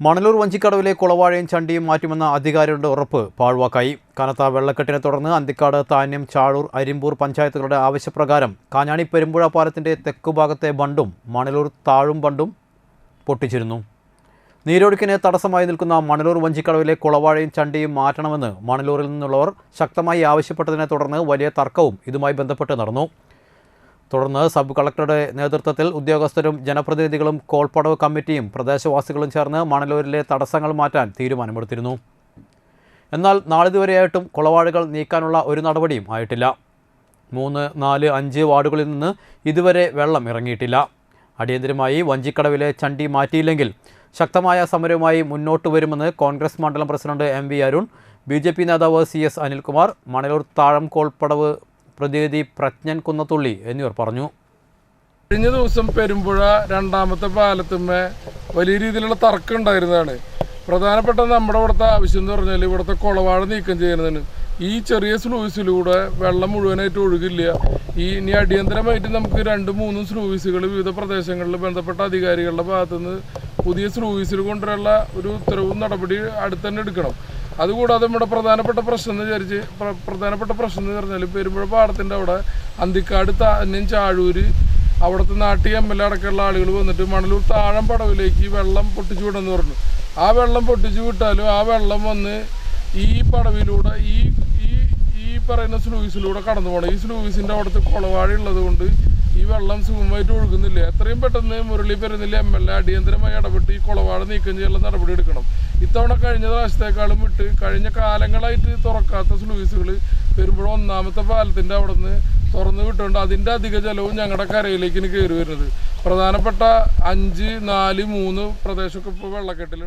മണലൂർ വഞ്ചിക്കടവിലെ കുളവാഴയും ചണ്ടിയും മാറ്റുമെന്ന അധികാരികളുടെ ഉറപ്പ് പാഴ്വാക്കായി. കനത്ത വെള്ളക്കെട്ടിനെ തുടർന്ന് അന്തിക്കാട് താന്യം ചാഴൂർ അരിമ്പൂർ പഞ്ചായത്തുകളുടെ ആവശ്യപ്രകാരം കാഞ്ഞാണി പെരുമ്പുഴ പാലത്തിന്റെ തെക്കുഭാഗത്തെ ബണ്ടും മണലൂർ താഴും ബണ്ടും പൊട്ടിച്ചിരുന്നു. നീരൊഴുക്കിന് തടസ്സമായി നിൽക്കുന്ന മണലൂർ വഞ്ചിക്കടവിലെ കുളവാഴയും ചണ്ടിയും മാറ്റണമെന്ന് മണലൂരിൽ നിന്നുള്ളവർ ശക്തമായി ആവശ്യപ്പെട്ടതിനെ തുടർന്ന് വലിയ തർക്കവും ഇതുമായി ബന്ധപ്പെട്ട് നടന്നു. തുടർന്ന് സബ് കളക്ടറുടെ നേതൃത്വത്തിൽ ഉദ്യോഗസ്ഥരും ജനപ്രതിനിധികളും കോൾപ്പടവ് കമ്മിറ്റിയും പ്രദേശവാസികളും ചേർന്ന് മണലൂരിലെ തടസ്സങ്ങൾ മാറ്റാൻ തീരുമാനമെടുത്തിരുന്നു. എന്നാൽ നാളിതുവരെയായിട്ടും കുളവാഴുകൾ നീക്കാനുള്ള ഒരു നടപടിയും ആയിട്ടില്ല. മൂന്ന് നാല് അഞ്ച് വാർഡുകളിൽ നിന്ന് ഇതുവരെ വെള്ളം ഇറങ്ങിയിട്ടില്ല. അടിയന്തരമായി വഞ്ചിക്കടവിലെ ചണ്ടി മാറ്റിയില്ലെങ്കിൽ ശക്തമായ സമരവുമായി മുന്നോട്ട് വരുമെന്ന് കോൺഗ്രസ് മണ്ഡലം president M V Arun B J P നേതാവ് സി എസ് അനിൽകുമാർ മണലൂർ താഴം കോൾപ്പടവ് പ്രതിനിധി പ്രജ്ഞൻ കുന്നത്തുള്ളി എന്നിവർ പറഞ്ഞു. കഴിഞ്ഞ ദിവസം പെരുമ്പുഴ രണ്ടാമത്തെ പാലത്തുമ്മേ വലിയ രീതിയിലുള്ള തർക്കം ഉണ്ടായിരുന്നതാണ്. പ്രധാനപ്പെട്ട നമ്മുടെ ഇവിടുത്തെ ആവശ്യം എന്ന് പറഞ്ഞാൽ ഇവിടുത്തെ കുളവാഴ നീക്കം ചെയ്യുന്നതിന് ഈ ചെറിയ സ്ലൂയിസിലൂടെ വെള്ളം മുഴുവനായിട്ട് ഒഴുകില്ല. ഈ ഇനി അടിയന്തരമായിട്ട് നമുക്ക് രണ്ട് മൂന്നും സ്ലൂയിസുകൾ വിവിധ പ്രദേശങ്ങളിൽ ബന്ധപ്പെട്ട അധികാരികളുടെ ഭാഗത്തുനിന്ന് പുതിയ സ്ലൂയിസിൽ കൊണ്ടുവരാനുള്ള ഒരു ഉത്തരവും നടപടി അടുത്ത് തന്നെ എടുക്കണം. അതുകൂടാതെ നമ്മുടെ പ്രധാനപ്പെട്ട പ്രശ്നം എന്ന് വിചാരിച്ച് പ്ര- പ്രധാനപ്പെട്ട പ്രശ്നം എന്ന് പറഞ്ഞാൽ പെരുമ്പുഴ പാടത്തിന്റെ അവിടെ അന്തിക്കാട് താന്യം ചാഴൂര് അവിടുത്തെ നാട്ടിൽ എം എൽ എ അടക്കമുള്ള ആളുകൾ വന്നിട്ട് മണലൂർ താഴം പടവിലേക്ക് വെള്ളം പൊട്ടിച്ചു വിടുമെന്ന് പറഞ്ഞു. ആ വെള്ളം പൊട്ടിച്ചു വിട്ടാലും ആ വെള്ളം വന്ന് ഈ പടവിലൂടെ ഈ ഈ പറയുന്ന സ്ലൂയിസിലൂടെ കടന്നു പോകണം ഈ സ്ലൂയിസിന്റെ അവിടുത്തെ കുളവാഴ ഉള്ളത് കൊണ്ട് ഈ വെള്ളം സുഗമമായിട്ട് ഒഴുകുന്നില്ല? എത്രയും പെട്ടെന്ന് Murali Perunelli M L A അടിയന്തരമായി ഇടപെട്ട് ഈ കുളവാട് നീക്കം ചെയ്യാനുള്ള നടപടി എടുക്കണം. ഇത്തവണ കഴിഞ്ഞ പ്രാവശ്യത്തെക്കാളും വിട്ട് കഴിഞ്ഞ കാലങ്ങളായിട്ട് തുറക്കാത്ത സ്ലൂയിസുകൾ വരുമ്പോഴും ഒന്നാമത്തെ പാലത്തിന്റെ അവിടെ നിന്ന് തുറന്നു വിട്ടുകൊണ്ട് അതിന്റെ അധിക ജലവും ഞങ്ങളുടെ കരയിലേക്ക് കയറി വരുന്നത്. പ്രധാനപ്പെട്ട അഞ്ച് നാല് മൂന്ന് പ്രദേശമൊക്കെ ഇപ്പോൾ വെള്ളക്കെട്ടിൽ